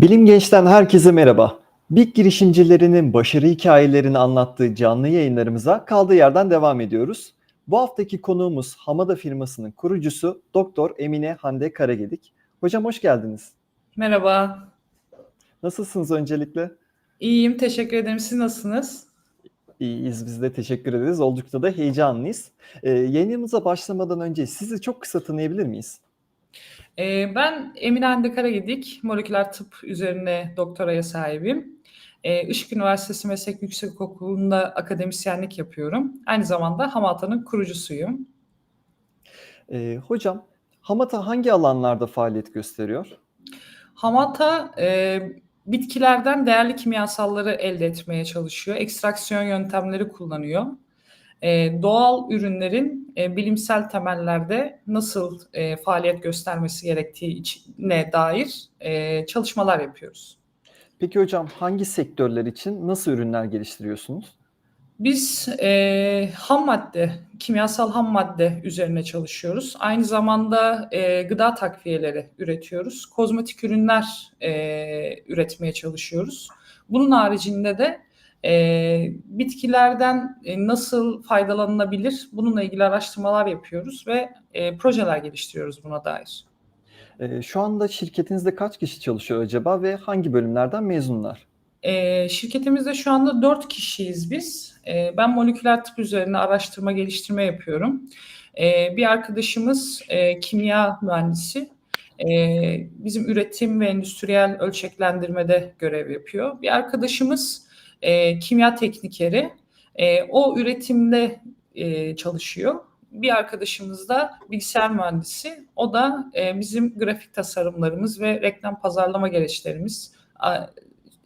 Bilim Genç'ten herkese merhaba. BİK girişimcilerinin başarı hikayelerini anlattığı canlı yayınlarımıza kaldığı yerden devam ediyoruz. Bu haftaki konuğumuz Hamada firmasının kurucusu Doktor Emine Hande Karagedik. Hocam hoş geldiniz. Merhaba. Nasılsınız öncelikle? İyiyim, teşekkür ederim. Siz nasılsınız? İyiyiz biz de teşekkür ederiz. Oldukça da heyecanlıyız. Ee, yayınımıza başlamadan önce sizi çok kısa tanıyabilir miyiz? Ee, ben Emine Karagedik, moleküler tıp üzerine doktoraya sahibim. Ee, Işık Üniversitesi Meslek Yüksekokulu'nda akademisyenlik yapıyorum. Aynı zamanda Hamata'nın kurucusuyum. Ee, hocam, Hamata hangi alanlarda faaliyet gösteriyor? Hamata e, bitkilerden değerli kimyasalları elde etmeye çalışıyor. Ekstraksiyon yöntemleri kullanıyor. E, doğal ürünlerin e, bilimsel temellerde nasıl e, faaliyet göstermesi gerektiğine dair e, çalışmalar yapıyoruz. Peki hocam hangi sektörler için nasıl ürünler geliştiriyorsunuz? Biz e, ham madde, kimyasal ham madde üzerine çalışıyoruz. Aynı zamanda e, gıda takviyeleri üretiyoruz. Kozmetik ürünler e, üretmeye çalışıyoruz. Bunun haricinde de e, bitkilerden e, nasıl faydalanılabilir bununla ilgili araştırmalar yapıyoruz ve e, projeler geliştiriyoruz buna dair. Ee, şu anda şirketinizde kaç kişi çalışıyor acaba ve hangi bölümlerden mezunlar? E, şirketimizde şu anda 4 kişiyiz biz. E, ben moleküler tıp üzerine araştırma geliştirme yapıyorum. E, bir arkadaşımız e, kimya mühendisi. E, bizim üretim ve endüstriyel ölçeklendirmede görev yapıyor. Bir arkadaşımız e, kimya teknikeri. E, o üretimde e, çalışıyor. Bir arkadaşımız da bilgisayar mühendisi. O da e, bizim grafik tasarımlarımız ve reklam pazarlama gereçlerimiz,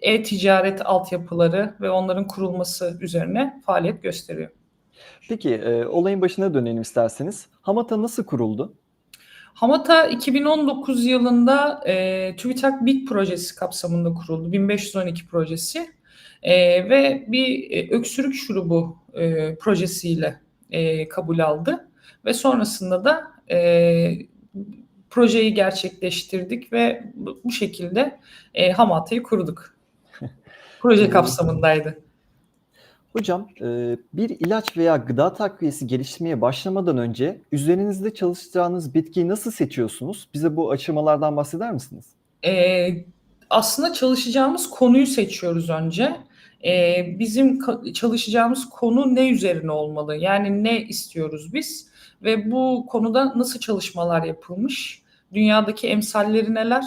e-ticaret altyapıları ve onların kurulması üzerine faaliyet gösteriyor. Peki e, olayın başına dönelim isterseniz. Hamata nasıl kuruldu? Hamata 2019 yılında e, TÜBİTAK BİK projesi kapsamında kuruldu. 1512 projesi. E, ve bir e, öksürük şurubu e, projesiyle e, kabul aldı. Ve sonrasında da e, projeyi gerçekleştirdik ve bu, bu şekilde e, Hamata'yı kurduk. Proje kapsamındaydı. Hocam e, bir ilaç veya gıda takviyesi geliştirmeye başlamadan önce üzerinizde çalışacağınız bitkiyi nasıl seçiyorsunuz? Bize bu aşamalardan bahseder misiniz? E, aslında çalışacağımız konuyu seçiyoruz önce. E, bizim çalışacağımız konu ne üzerine olmalı? Yani ne istiyoruz biz? Ve bu konuda nasıl çalışmalar yapılmış? Dünyadaki emsalleri neler?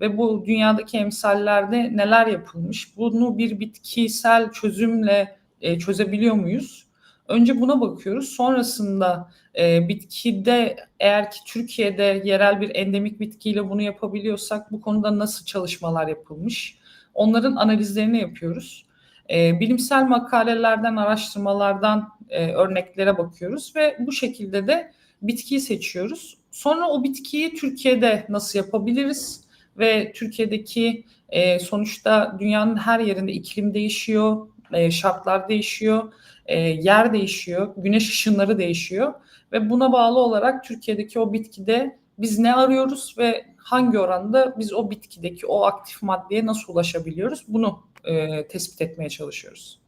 Ve bu dünyadaki emsallerde neler yapılmış? Bunu bir bitkisel çözümle e, çözebiliyor muyuz? Önce buna bakıyoruz. Sonrasında e, bitkide eğer ki Türkiye'de yerel bir endemik bitkiyle bunu yapabiliyorsak bu konuda nasıl çalışmalar yapılmış? Onların analizlerini yapıyoruz. E, bilimsel makalelerden, araştırmalardan e, örneklere bakıyoruz ve bu şekilde de bitkiyi seçiyoruz. Sonra o bitkiyi Türkiye'de nasıl yapabiliriz? Ve Türkiye'deki e, sonuçta dünyanın her yerinde iklim değişiyor, e, şartlar değişiyor, e, yer değişiyor, güneş ışınları değişiyor ve buna bağlı olarak Türkiye'deki o bitkide biz ne arıyoruz ve hangi oranda biz o bitkideki o aktif maddeye nasıl ulaşabiliyoruz bunu e, tespit etmeye çalışıyoruz.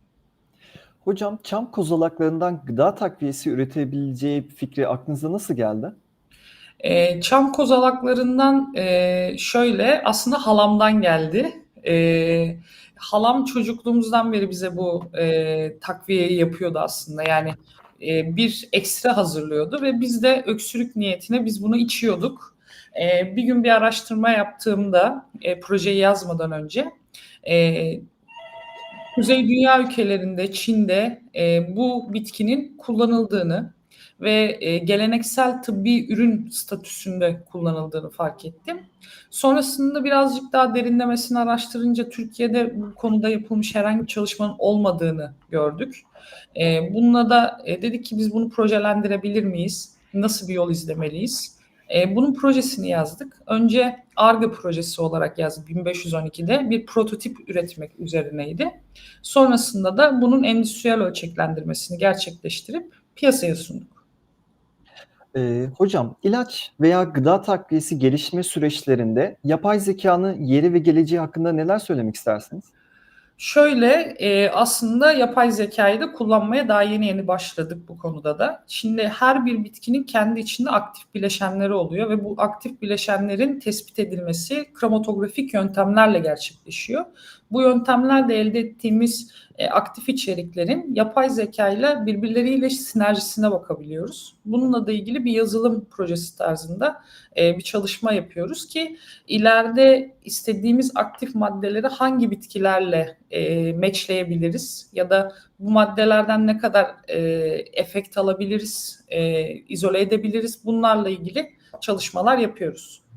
Hocam çam kozalaklarından gıda takviyesi üretebileceği fikri aklınıza nasıl geldi? E, çam kozalaklarından e, şöyle aslında halamdan geldi. E, halam çocukluğumuzdan beri bize bu e, takviyeyi yapıyordu aslında. Yani e, bir ekstra hazırlıyordu ve biz de öksürük niyetine biz bunu içiyorduk. E, bir gün bir araştırma yaptığımda e, projeyi yazmadan önce e, Kuzey Dünya ülkelerinde, Çin'de e, bu bitkinin kullanıldığını ve e, geleneksel tıbbi ürün statüsünde kullanıldığını fark ettim. Sonrasında birazcık daha derinlemesine araştırınca Türkiye'de bu konuda yapılmış herhangi bir çalışmanın olmadığını gördük. E, bununla da e, dedik ki biz bunu projelendirebilir miyiz? Nasıl bir yol izlemeliyiz? E, bunun projesini yazdık. Önce ARGE projesi olarak yazdık 1512'de bir prototip üretmek üzerineydi. Sonrasında da bunun endüstriyel ölçeklendirmesini gerçekleştirip piyasaya sunduk. Ee, hocam, ilaç veya gıda takviyesi gelişme süreçlerinde yapay zekanın yeri ve geleceği hakkında neler söylemek istersiniz? Şöyle e, aslında yapay zekayı da kullanmaya daha yeni yeni başladık bu konuda da. Şimdi her bir bitkinin kendi içinde aktif bileşenleri oluyor ve bu aktif bileşenlerin tespit edilmesi kromatografik yöntemlerle gerçekleşiyor. Bu yöntemlerle elde ettiğimiz e, aktif içeriklerin yapay zeka ile birbirleriyle sinerjisine bakabiliyoruz. Bununla da ilgili bir yazılım projesi tarzında e, bir çalışma yapıyoruz ki ileride istediğimiz aktif maddeleri hangi bitkilerle e, matchleyebiliriz ya da bu maddelerden ne kadar e, efekt alabiliriz, e, izole edebiliriz bunlarla ilgili çalışmalar yapıyoruz.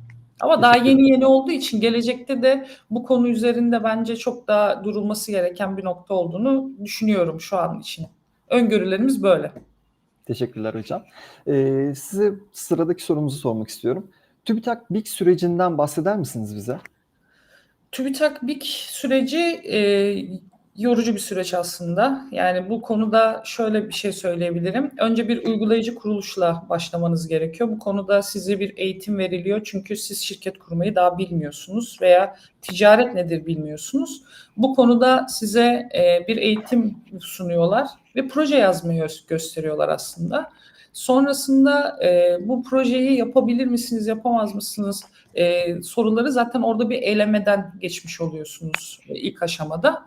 Ama daha yeni yeni olduğu için gelecekte de bu konu üzerinde bence çok daha durulması gereken bir nokta olduğunu düşünüyorum şu an için. Öngörülerimiz böyle. Teşekkürler hocam. Ee, size sıradaki sorumuzu sormak istiyorum. TÜBİTAK BİK sürecinden bahseder misiniz bize? TÜBİTAK BİK süreci e, yorucu bir süreç aslında. Yani bu konuda şöyle bir şey söyleyebilirim. Önce bir uygulayıcı kuruluşla başlamanız gerekiyor. Bu konuda size bir eğitim veriliyor. Çünkü siz şirket kurmayı daha bilmiyorsunuz veya ticaret nedir bilmiyorsunuz. Bu konuda size e, bir eğitim sunuyorlar ve proje yazmayı gösteriyorlar aslında. Sonrasında e, bu projeyi yapabilir misiniz, yapamaz mısınız e, soruları zaten orada bir elemeden geçmiş oluyorsunuz e, ilk aşamada.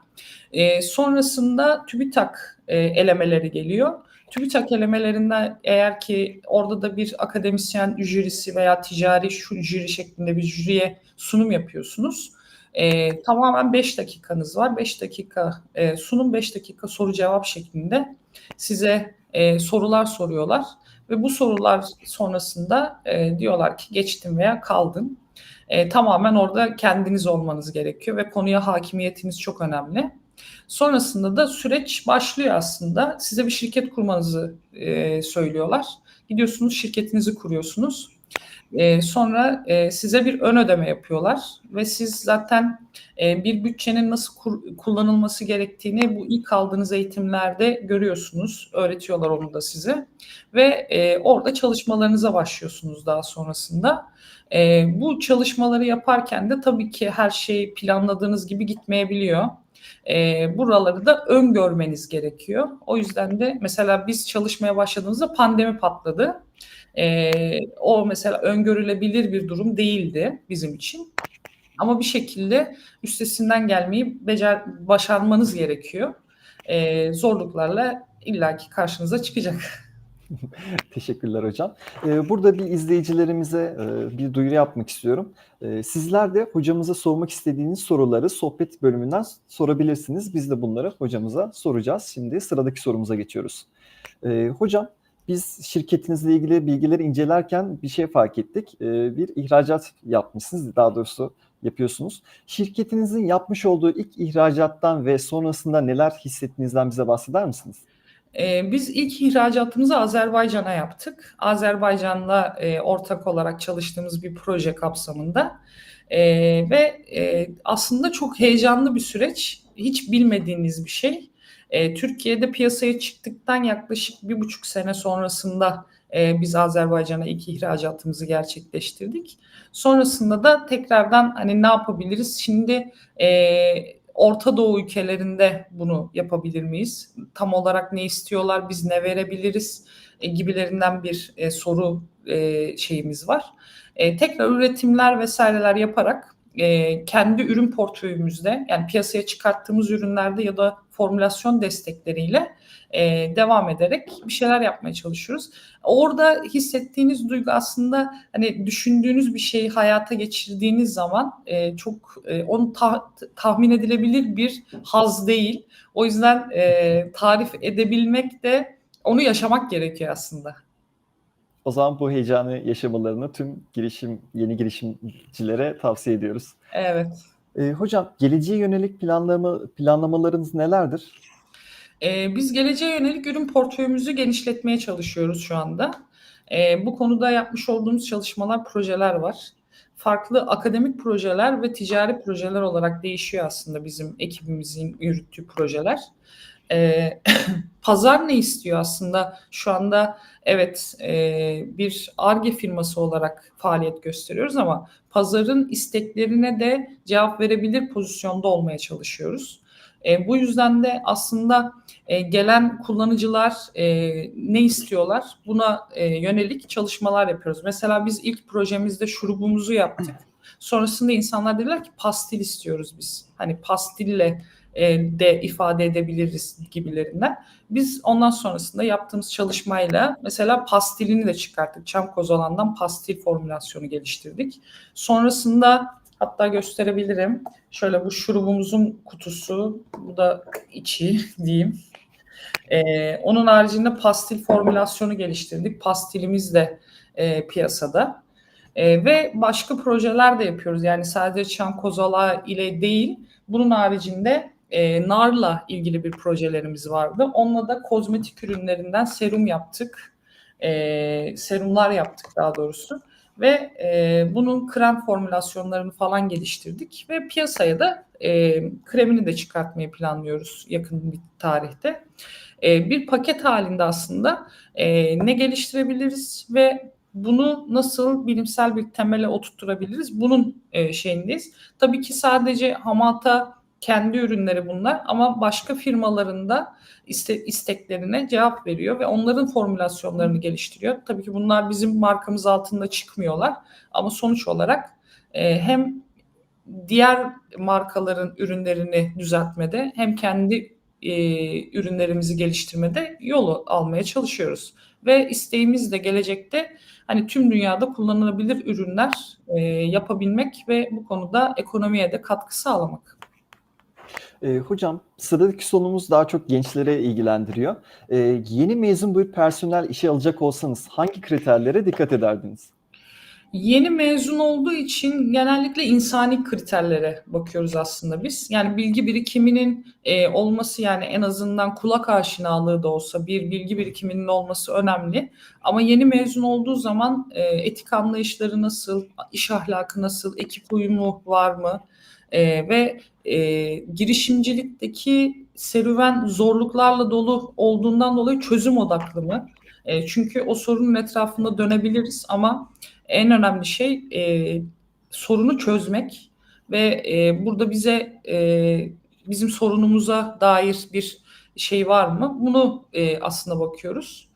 E, sonrasında TÜBİTAK e, elemeleri geliyor. TÜBİTAK elemelerinden eğer ki orada da bir akademisyen jürisi veya ticari şu jüri şeklinde bir jüriye sunum yapıyorsunuz. E, tamamen 5 dakikanız var. 5 dakika e, sunum, 5 dakika soru cevap şeklinde size e, sorular soruyorlar ve bu sorular sonrasında e, diyorlar ki geçtin veya kaldın. E, tamamen orada kendiniz olmanız gerekiyor ve konuya hakimiyetiniz çok önemli. Sonrasında da süreç başlıyor aslında. Size bir şirket kurmanızı e, söylüyorlar. Gidiyorsunuz şirketinizi kuruyorsunuz. E, sonra e, size bir ön ödeme yapıyorlar ve siz zaten e, bir bütçenin nasıl kur, kullanılması gerektiğini bu ilk aldığınız eğitimlerde görüyorsunuz. Öğretiyorlar onu da size ve e, orada çalışmalarınıza başlıyorsunuz daha sonrasında. E, bu çalışmaları yaparken de tabii ki her şey planladığınız gibi gitmeyebiliyor. E, buraları da öngörmeniz gerekiyor. O yüzden de mesela biz çalışmaya başladığımızda pandemi patladı. E, o mesela öngörülebilir bir durum değildi bizim için. Ama bir şekilde üstesinden gelmeyi becer, başarmanız gerekiyor. E, zorluklarla illaki karşınıza çıkacak. Teşekkürler hocam. Ee, burada bir izleyicilerimize e, bir duyuru yapmak istiyorum. Sizler de hocamıza sormak istediğiniz soruları sohbet bölümünden sorabilirsiniz. Biz de bunları hocamıza soracağız. Şimdi sıradaki sorumuza geçiyoruz. Hocam biz şirketinizle ilgili bilgileri incelerken bir şey fark ettik. Bir ihracat yapmışsınız, daha doğrusu yapıyorsunuz. Şirketinizin yapmış olduğu ilk ihracattan ve sonrasında neler hissettiğinizden bize bahseder misiniz? Ee, biz ilk ihracatımızı Azerbaycan'a yaptık. Azerbaycan'la e, ortak olarak çalıştığımız bir proje kapsamında. E, ve e, aslında çok heyecanlı bir süreç. Hiç bilmediğiniz bir şey. E, Türkiye'de piyasaya çıktıktan yaklaşık bir buçuk sene sonrasında e, biz Azerbaycan'a ilk ihracatımızı gerçekleştirdik. Sonrasında da tekrardan hani ne yapabiliriz? Şimdi e, Orta Doğu ülkelerinde bunu yapabilir miyiz? Tam olarak ne istiyorlar, biz ne verebiliriz e, gibilerinden bir e, soru e, şeyimiz var. E, tekrar üretimler vesaireler yaparak e, kendi ürün portföyümüzde yani piyasaya çıkarttığımız ürünlerde ya da formülasyon destekleriyle e, devam ederek bir şeyler yapmaya çalışıyoruz. Orada hissettiğiniz duygu aslında hani düşündüğünüz bir şeyi hayata geçirdiğiniz zaman e, çok e, onu ta- tahmin edilebilir bir haz değil. O yüzden e, tarif edebilmek de onu yaşamak gerekiyor aslında. O zaman bu heyecanı yaşamalarını tüm girişim yeni girişimcilere tavsiye ediyoruz. Evet. E, hocam geleceğe yönelik planlama planlamalarınız nelerdir? E, biz geleceğe yönelik ürün portföyümüzü genişletmeye çalışıyoruz şu anda. E, bu konuda yapmış olduğumuz çalışmalar, projeler var. Farklı akademik projeler ve ticari projeler olarak değişiyor aslında bizim ekibimizin yürüttüğü projeler. E, pazar ne istiyor aslında? Şu anda evet e, bir ARGE firması olarak faaliyet gösteriyoruz ama pazarın isteklerine de cevap verebilir pozisyonda olmaya çalışıyoruz. E, bu yüzden de aslında e, gelen kullanıcılar e, ne istiyorlar buna e, yönelik çalışmalar yapıyoruz. Mesela biz ilk projemizde şurubumuzu yaptık. Sonrasında insanlar dediler ki pastil istiyoruz biz. Hani pastille e, de ifade edebiliriz gibilerinden. Biz ondan sonrasında yaptığımız çalışmayla mesela pastilini de çıkarttık. Çam kozolandan pastil formülasyonu geliştirdik. Sonrasında hatta gösterebilirim. Şöyle bu şurubumuzun kutusu, bu da içi diyeyim. Ee, onun haricinde pastil formülasyonu geliştirdik. Pastilimiz de e, piyasada. E, ve başka projeler de yapıyoruz. Yani sadece çam kozala ile değil, bunun haricinde e, narla ilgili bir projelerimiz vardı. Onunla da kozmetik ürünlerinden serum yaptık. E, serumlar yaptık daha doğrusu. Ve e, bunun krem formülasyonlarını falan geliştirdik. Ve piyasaya da e, kremini de çıkartmayı planlıyoruz yakın bir tarihte. E, bir paket halinde aslında e, ne geliştirebiliriz ve bunu nasıl bilimsel bir temele oturtturabiliriz? Bunun e, şeyindeyiz. Tabii ki sadece Hamata kendi ürünleri bunlar ama başka firmalarında iste, isteklerine cevap veriyor ve onların formülasyonlarını geliştiriyor. Tabii ki bunlar bizim markamız altında çıkmıyorlar ama sonuç olarak e, hem diğer markaların ürünlerini düzeltmede hem kendi e, ürünlerimizi geliştirmede yolu almaya çalışıyoruz. Ve isteğimiz de gelecekte hani tüm dünyada kullanılabilir ürünler e, yapabilmek ve bu konuda ekonomiye de katkı sağlamak. E, hocam sıradaki sorumuz daha çok gençlere ilgilendiriyor. E, yeni mezun bir personel işe alacak olsanız hangi kriterlere dikkat ederdiniz? Yeni mezun olduğu için genellikle insani kriterlere bakıyoruz aslında biz. Yani bilgi birikiminin e, olması yani en azından kulak aşinalığı da olsa bir bilgi birikiminin olması önemli. Ama yeni mezun olduğu zaman e, etik anlayışları nasıl, iş ahlakı nasıl, ekip uyumu var mı? E, ve e, girişimcilikteki serüven zorluklarla dolu olduğundan dolayı çözüm odaklı mı? E, çünkü o sorunun etrafında dönebiliriz ama en önemli şey e, sorunu çözmek ve e, burada bize e, bizim sorunumuza dair bir şey var mı? Bunu e, aslında bakıyoruz.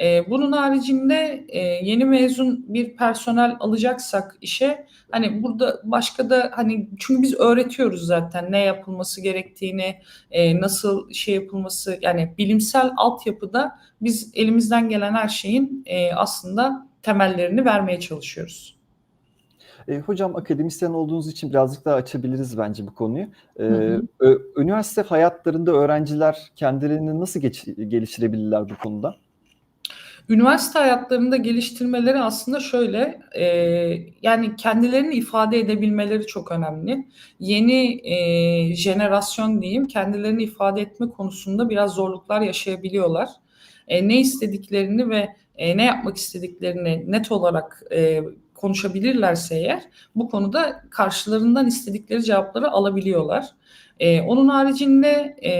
E, bunun haricinde e, yeni mezun bir personel alacaksak işe hani burada başka da hani çünkü biz öğretiyoruz zaten ne yapılması gerektiğini, e, nasıl şey yapılması yani bilimsel altyapıda biz elimizden gelen her şeyin e, aslında temellerini vermeye çalışıyoruz. E, hocam akademisyen olduğunuz için birazcık daha açabiliriz bence bu konuyu. E, hı hı. Üniversite hayatlarında öğrenciler kendilerini nasıl geç, geliştirebilirler bu konuda? Üniversite hayatlarında geliştirmeleri aslında şöyle, e, yani kendilerini ifade edebilmeleri çok önemli. Yeni e, jenerasyon diyeyim, kendilerini ifade etme konusunda biraz zorluklar yaşayabiliyorlar. E, ne istediklerini ve e, ne yapmak istediklerini net olarak e, konuşabilirlerse eğer bu konuda karşılarından istedikleri cevapları alabiliyorlar. E, onun haricinde e,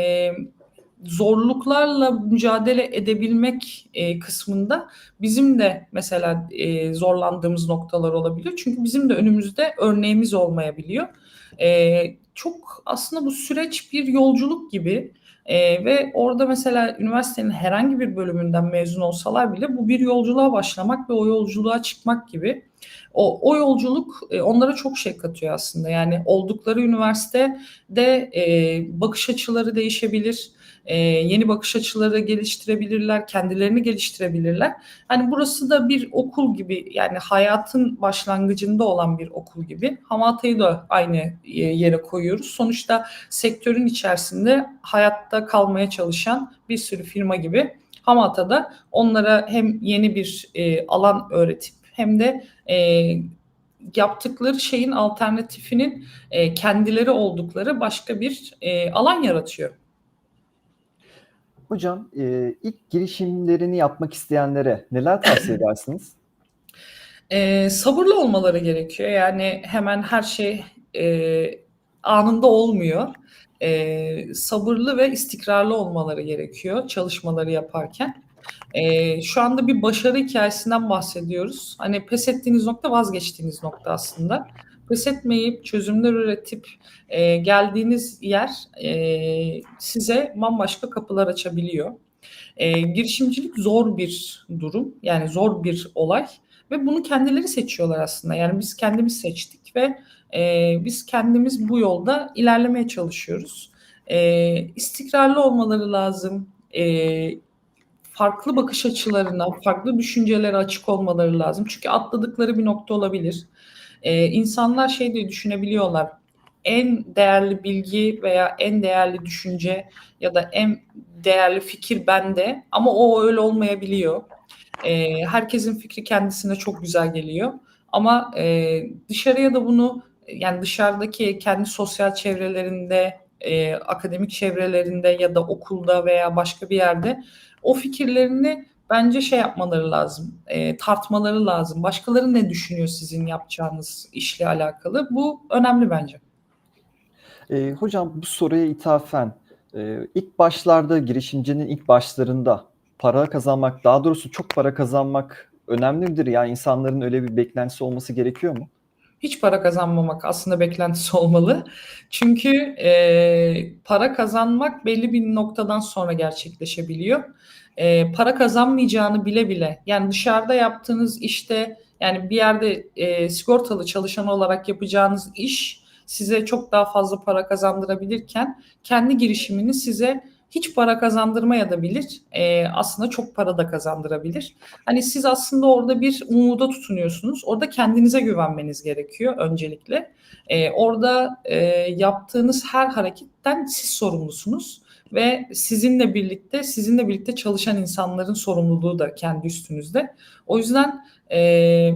zorluklarla mücadele edebilmek e, kısmında bizim de mesela e, zorlandığımız noktalar olabiliyor. Çünkü bizim de önümüzde örneğimiz olmayabiliyor. E, çok aslında bu süreç bir yolculuk gibi. E, ve orada mesela üniversitenin herhangi bir bölümünden mezun olsalar bile bu bir yolculuğa başlamak ve o yolculuğa çıkmak gibi. O, o yolculuk e, onlara çok şey katıyor aslında. Yani oldukları üniversitede e, bakış açıları değişebilir e, yeni bakış açıları geliştirebilirler, kendilerini geliştirebilirler. Hani burası da bir okul gibi yani hayatın başlangıcında olan bir okul gibi. Hamata'yı da aynı yere koyuyoruz. Sonuçta sektörün içerisinde hayatta kalmaya çalışan bir sürü firma gibi Hamata'da onlara hem yeni bir e, alan öğretip hem de e, yaptıkları şeyin alternatifinin e, kendileri oldukları başka bir e, alan yaratıyor. Hocam e, ilk girişimlerini yapmak isteyenlere neler tavsiye edersiniz? E, sabırlı olmaları gerekiyor. Yani hemen her şey e, anında olmuyor. e, sabırlı ve istikrarlı olmaları gerekiyor çalışmaları yaparken. E, şu anda bir başarı hikayesinden bahsediyoruz. Hani pes ettiğiniz nokta vazgeçtiğiniz nokta aslında. Pes etmeyip çözümler üretip e, geldiğiniz yer e, size bambaşka kapılar açabiliyor. E, girişimcilik zor bir durum, yani zor bir olay ve bunu kendileri seçiyorlar aslında. Yani biz kendimiz seçtik ve e, biz kendimiz bu yolda ilerlemeye çalışıyoruz. E, istikrarlı olmaları lazım. E, farklı bakış açılarına, farklı düşüncelere açık olmaları lazım. Çünkü atladıkları bir nokta olabilir. E, insanlar şey diye düşünebiliyorlar. En değerli bilgi veya en değerli düşünce ya da en değerli fikir bende ama o öyle olmayabiliyor. E, herkesin fikri kendisine çok güzel geliyor. Ama e, dışarıya da bunu yani dışarıdaki kendi sosyal çevrelerinde, e, akademik çevrelerinde ya da okulda veya başka bir yerde o fikirlerini bence şey yapmaları lazım, e, tartmaları lazım. Başkaları ne düşünüyor sizin yapacağınız işle alakalı? Bu önemli bence. E, hocam bu soruya ithafen e, ilk başlarda girişimcinin ilk başlarında para kazanmak, daha doğrusu çok para kazanmak önemli midir? Yani insanların öyle bir beklentisi olması gerekiyor mu? Hiç para kazanmamak aslında beklentisi olmalı. Çünkü e, para kazanmak belli bir noktadan sonra gerçekleşebiliyor. E, para kazanmayacağını bile bile yani dışarıda yaptığınız işte yani bir yerde e, sigortalı çalışan olarak yapacağınız iş size çok daha fazla para kazandırabilirken kendi girişimini size hiç para kazandırmaya da bilir. E, aslında çok para da kazandırabilir. Hani siz aslında orada bir umuda tutunuyorsunuz. Orada kendinize güvenmeniz gerekiyor öncelikle. E, orada e, yaptığınız her hareketten siz sorumlusunuz ve sizinle birlikte sizinle birlikte çalışan insanların sorumluluğu da kendi üstünüzde. O yüzden e,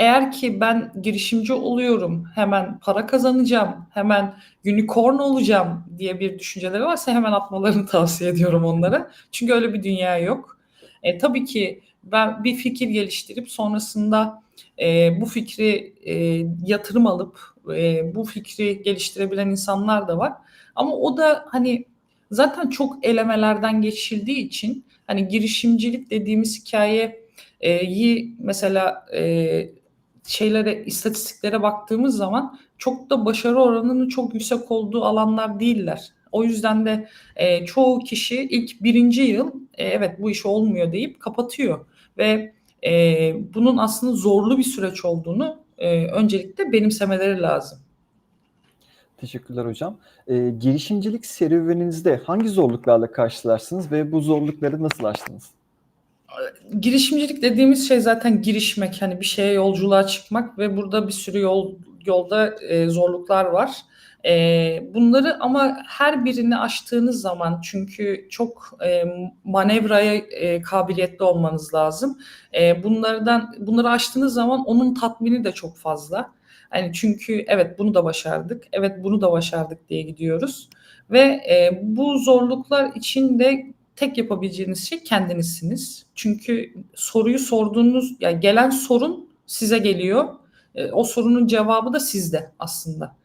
eğer ki ben girişimci oluyorum, hemen para kazanacağım, hemen unicorn olacağım diye bir düşünceleri varsa hemen atmalarını tavsiye ediyorum onlara. Çünkü öyle bir dünya yok. E, tabii ki ben bir fikir geliştirip sonrasında e, bu fikri e, yatırım alıp e, bu fikri geliştirebilen insanlar da var. Ama o da hani zaten çok elemelerden geçildiği için hani girişimcilik dediğimiz hikayeyi mesela e, şeylere istatistiklere baktığımız zaman çok da başarı oranının çok yüksek olduğu alanlar değiller. O yüzden de e, çoğu kişi ilk birinci yıl e, evet bu iş olmuyor deyip kapatıyor ve e, bunun aslında zorlu bir süreç olduğunu e, öncelikle benimsemeleri lazım. Teşekkürler hocam. E, girişimcilik serüveninizde hangi zorluklarla karşılarsınız ve bu zorlukları nasıl aştınız? Girişimcilik dediğimiz şey zaten girişmek hani bir şeye yolculuğa çıkmak ve burada bir sürü yol yolda e, zorluklar var. E, bunları ama her birini aştığınız zaman çünkü çok e, manevraya e, kabiliyetli olmanız lazım. E, bunlardan bunları aştığınız zaman onun tatmini de çok fazla. Hani çünkü evet bunu da başardık, evet bunu da başardık diye gidiyoruz ve e, bu zorluklar içinde tek yapabileceğiniz şey kendinizsiniz. Çünkü soruyu sorduğunuz, yani gelen sorun size geliyor. E, o sorunun cevabı da sizde aslında.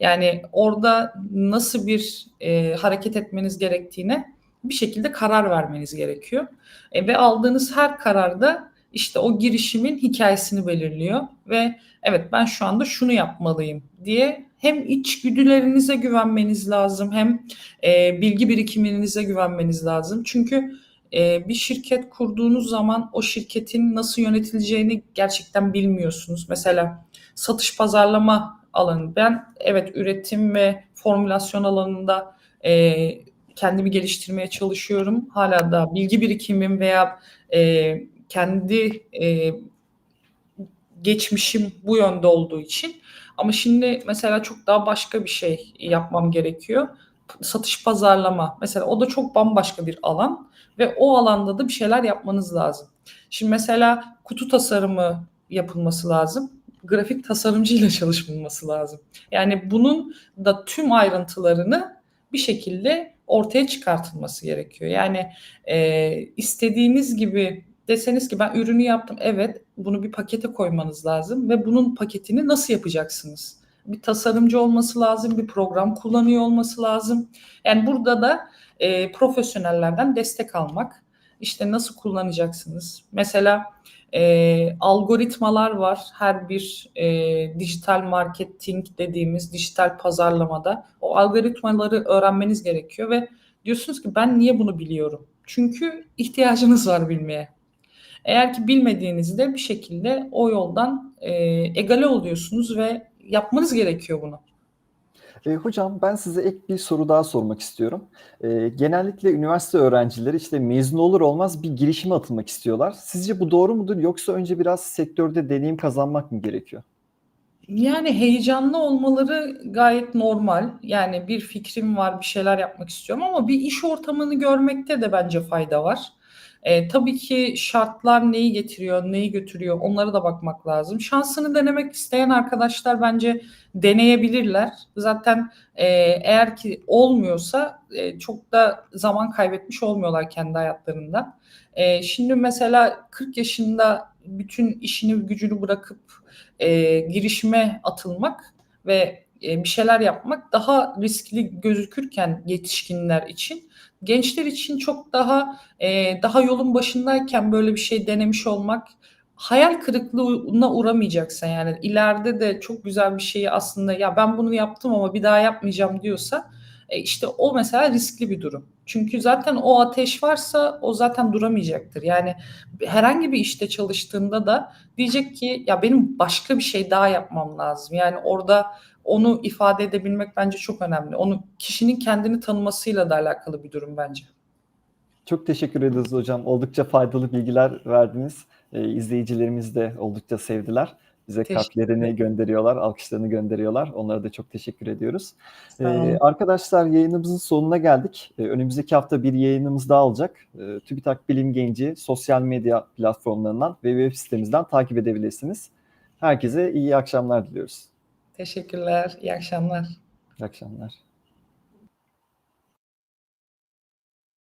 Yani orada nasıl bir e, hareket etmeniz gerektiğine bir şekilde karar vermeniz gerekiyor. E, ve aldığınız her kararda işte o girişimin hikayesini belirliyor ve evet ben şu anda şunu yapmalıyım diye hem içgüdülerinize güvenmeniz lazım hem e, bilgi birikiminize güvenmeniz lazım. Çünkü e, bir şirket kurduğunuz zaman o şirketin nasıl yönetileceğini gerçekten bilmiyorsunuz. Mesela satış pazarlama alanı. Ben evet üretim ve formülasyon alanında e, kendimi geliştirmeye çalışıyorum. Hala da bilgi birikimim veya e, kendi e, geçmişim bu yönde olduğu için ama şimdi mesela çok daha başka bir şey yapmam gerekiyor. Satış pazarlama mesela o da çok bambaşka bir alan ve o alanda da bir şeyler yapmanız lazım. Şimdi mesela kutu tasarımı yapılması lazım. Grafik tasarımcıyla çalışılması lazım. Yani bunun da tüm ayrıntılarını bir şekilde ortaya çıkartılması gerekiyor. Yani e, istediğiniz gibi deseniz ki ben ürünü yaptım evet bunu bir pakete koymanız lazım ve bunun paketini nasıl yapacaksınız? bir tasarımcı olması lazım, bir program kullanıyor olması lazım. Yani burada da e, profesyonellerden destek almak. İşte nasıl kullanacaksınız? Mesela e, algoritmalar var her bir e, dijital marketing dediğimiz dijital pazarlamada. O algoritmaları öğrenmeniz gerekiyor ve diyorsunuz ki ben niye bunu biliyorum? Çünkü ihtiyacınız var bilmeye. Eğer ki bilmediğinizde bir şekilde o yoldan e, egale oluyorsunuz ve yapmanız gerekiyor bunu. E, hocam ben size ek bir soru daha sormak istiyorum. E, genellikle üniversite öğrencileri işte mezun olur olmaz bir girişime atılmak istiyorlar. Sizce bu doğru mudur yoksa önce biraz sektörde deneyim kazanmak mı gerekiyor? Yani heyecanlı olmaları gayet normal. Yani bir fikrim var, bir şeyler yapmak istiyorum ama bir iş ortamını görmekte de bence fayda var. E, tabii ki şartlar neyi getiriyor, neyi götürüyor onlara da bakmak lazım. Şansını denemek isteyen arkadaşlar bence deneyebilirler. Zaten e, eğer ki olmuyorsa e, çok da zaman kaybetmiş olmuyorlar kendi hayatlarında. E, şimdi mesela 40 yaşında bütün işini gücünü bırakıp e, girişime atılmak ve bir şeyler yapmak daha riskli gözükürken yetişkinler için gençler için çok daha e, daha yolun başındayken böyle bir şey denemiş olmak hayal kırıklığına uğramayacaksa yani ileride de çok güzel bir şeyi aslında ya ben bunu yaptım ama bir daha yapmayacağım diyorsa e, işte o mesela riskli bir durum. Çünkü zaten o ateş varsa o zaten duramayacaktır. Yani herhangi bir işte çalıştığında da diyecek ki ya benim başka bir şey daha yapmam lazım. Yani orada onu ifade edebilmek bence çok önemli. Onu kişinin kendini tanımasıyla da alakalı bir durum bence. Çok teşekkür ederiz hocam. Oldukça faydalı bilgiler verdiniz. E, izleyicilerimiz de oldukça sevdiler. Bize kalplerini gönderiyorlar, alkışlarını gönderiyorlar. Onlara da çok teşekkür ediyoruz. Ee, arkadaşlar yayınımızın sonuna geldik. Ee, önümüzdeki hafta bir yayınımız daha olacak. Ee, TÜBİTAK Bilim Genci sosyal medya platformlarından ve web sitemizden takip edebilirsiniz. Herkese iyi akşamlar diliyoruz. Teşekkürler. İyi akşamlar. İyi akşamlar.